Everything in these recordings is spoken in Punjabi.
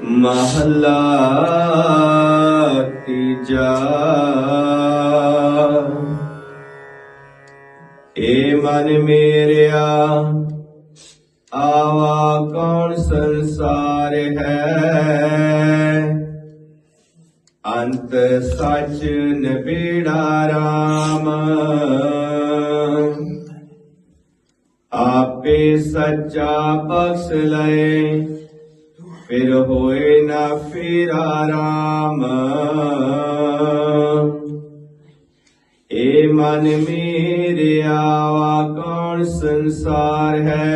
ਮਹਲਾ ਤੀਜਾ ਏ ਮਨ ਮੇਰਿਆ ਆਵਾ ਕੌਣ ਸੰਸਾਰ ਹੈ? ਅੰਤ ਸੱਚ ਨਿਬੇੜਾ ਰਾਮ। ਆਪੇ ਸੱਚਾ ਬਖਸ਼ ਲਏ। ਫਿਰ ਹੋਏ ਨਾ ਫੇਰਾ ਰਾਮ ਏ ਮਨ ਮੇਰੇ ਆਵਾ ਕੌਣ ਸੰਸਾਰ ਹੈ?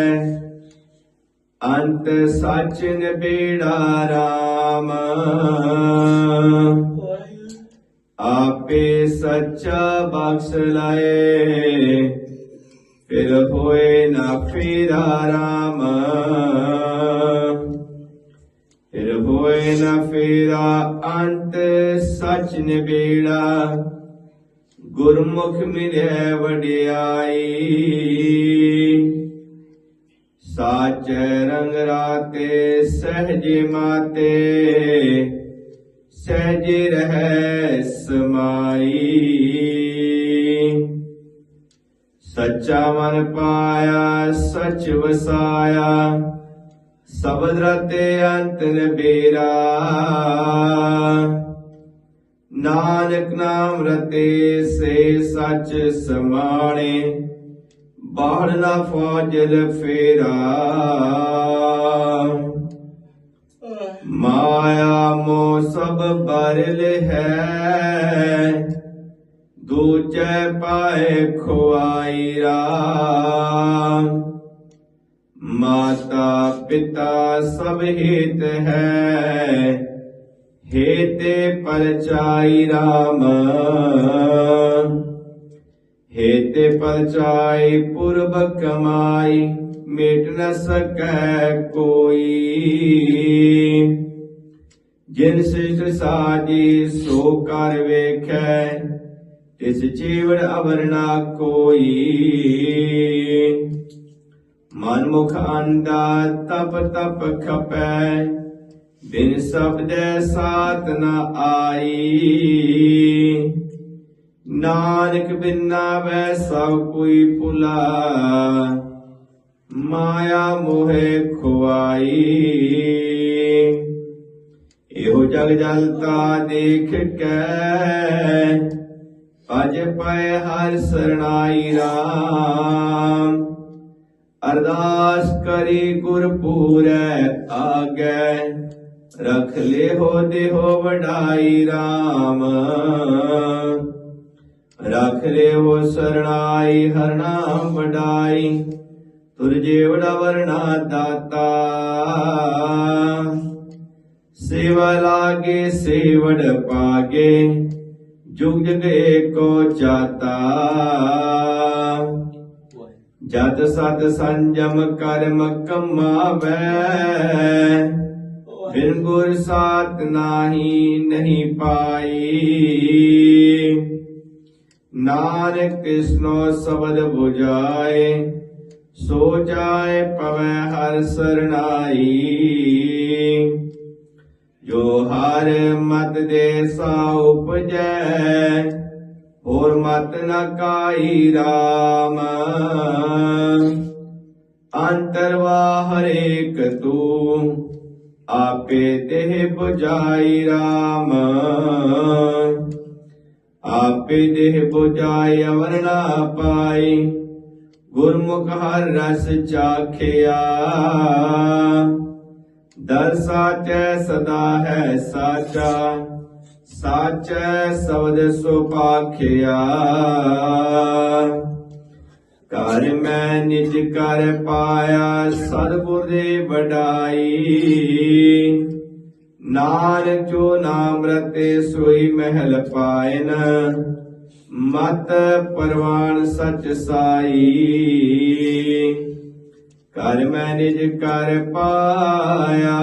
ਅੰਤ ਸੱਚ ਨਿਬੇੜਾ ਰਾਮ। ਆਪੇ ਸੱਚਾ ਬਖਸ਼ ਲਏ। ਫਿਰ ਹੋਏ ਨਾ ਫੇਰਾ ਰਾਮ। ਫਿਰ ਹੋਏ ਨਾ ਫੇਰਾ ਅੰਤ ਸਚ ਨਿਬੇੜਾ। ਗੁਰਮੁਖ ਮਿਲੇ ਵਡਿਆਈ। ਸਾਚੈ ਰੰਗ ਰਾਤੇ ਸਹਜੇ ਮਾਤੇ। ਸਹਜੇ ਰਹਿ ਸਮਾਈ। ਸੱਚਾ ਮਨ ਪਾਇਆ, ਸਚ ਵਸਾਇਆ ਸਬਦ ਰਤੇ ਅੰਤ ਨਬੇਰਾ। ਨਾਨਕ ਨਾਮ ਰਤੇ, ਸੇ ਸੱਚ ਸਮਾਣੇ ਬਾੜ ਨਾ ਫੌਜਲ ਫੇਰਾ। ਮਾਇਆ ਮੋ ਸਭ ਬਰਲ ਹੈ ਦੂਜੈ ਪਾਏ ਖੁਆਈ ਰਾਮ। ਮਾਤਾ ਪਿਤਾ ਸਭ ਹਿਤ ਹੈ, ਹੇਤੇ ਪਰਚਾਈ ਰਾਮ। ਹੇਤੇ ਪਰਚਾਈ ਪੁਰਬ ਕਮਾਈ ਮੇਟ ਨ ਸਕੈ ਕੋਈ। ਜਿਨ ਸਿਸ਼ਟ ਸਾਜੀ ਸੋ ਕਰ ਵੇਖੈ ਤਿਸ ਜੀਵਨ ਅਵਰਣਾ ਕੋਈ। ਮਨ ਮੁਖ ਅੰਦਾ ਤਪ ਤਪ ਖਪੈ, ਬਿਨ ਸਬਦੈ ਸਾਤ ਨ ਆਈ। ਨਾਨਕ ਬਿਨਾ ਵੈ ਸਭ ਕੋਈ ਭੁਲਾ, ਮਾਇਆ ਮੋਹਿ ਖੁਆਈ। ਇਹੋ ਜਗ ਜਲਤਾ ਦੇਖ। ਕੇ ਅਜ ਪਏ ਹਰ ਸਰਣਾਈ ਰਾਮ। ਅਰਦਾਸ ਕਰੀ ਗੁਰ ਪੂਰੈ ਆਗੈ, ਰਖ ਲਿਹੋ ਦੇਹੋ ਵਡਾਈ ਰਾਮ। ਰਖ ਲਿਹੋ ਸਰਣਾਈ ਹਰ ਨਾਮ ਵਡਾਈ, ਤੁਰਜੇ ਵੜਾ ਵਰਣਾ ਦਾਤਾ। ਸੇਵਾ ਲਾਗੇ ਸੇਵੜ ਪਾਗੇ ਜੁਗ ਜਗੇ ਕੋ ਜਾਤਾ। ਜਦ ਸਤ ਸੰਜਮ ਕਰਮ ਕਮਾਵੇ, ਬਿਨ ਗੁਰ ਸਾਤ ਨਾਹੀ ਨਹੀਂ ਪਾਈ। ਨਾਨਕ ਕ੍ਰਿਸ਼ਨੋ ਸਬਦ 부ਜਾਏ ਸੋ ਜਾਏ ਪਵੈ ਹਰ ਸਰਣਾਈ ਜੋ ਹਰ ਮਤ ਦੇ ਸਾ ਉਪਜੈ, ਹੋਰ ਮਤ ਨ ਕਾਈ ਰਾਮ। ਅੰਤਰਵਾ ਹਰੇਕ ਤੂੰ, ਆਪੇ ਦੇਹ 부ਜਾਈ ਰਾਮ। ਆਪੇ ਦੇਹ 부ਜਾਈ ਅਵਰ ਨਾ ਪਾਈ, ਗੁਰਮੁਖ ਹਰ ਰਸ ਚਾਖਿਆ। ਦਰ ਸਾਚੈ ਸਦਾ ਹੈ ਸਾਚਾ, ਸਾਚੈ ਸਬਦ ਸੁਪਾਖਿਆ ਕਰ ਮੈਂ ਨਿਜ ਕਰ ਪਾਇਆ, ਸਤਿਗੁਰ ਦੇ ਵਡਾਈ। ਨਾਨ ਜੋ ਨਾਮ ਰਤੇ ਸੋਈ ਮਹਿਲ ਪਾਇਨ, ਮਤ ਪਰਵਾਨ ਸਚ ਸਾਈ। ਕਰ ਮੈਂ ਨਿਜ ਕਰ ਪਾਇਆ,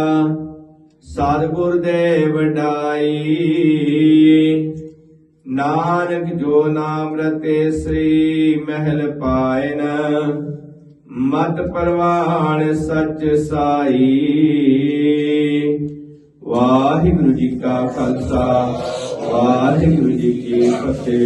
ਸਤਿਗੁਰ ਦੇ ਵਡਾਈ ਨਾਨਕ ਜੋ ਨਾਮ ਰਤੇ ਸ੍ਰੀ ਮਹਿਲ ਪਾਇਨ, ਮਤ ਪਰਵਾਣ ਸਚ ਸਾਈ। ਵਾਹਿਗੁਰੂ ਜੀ ਕਾ ਖਾਲਸਾ, ਵਾਹਿਗੁਰੂ ਜੀ ਕੀ ਫਤਿਹ।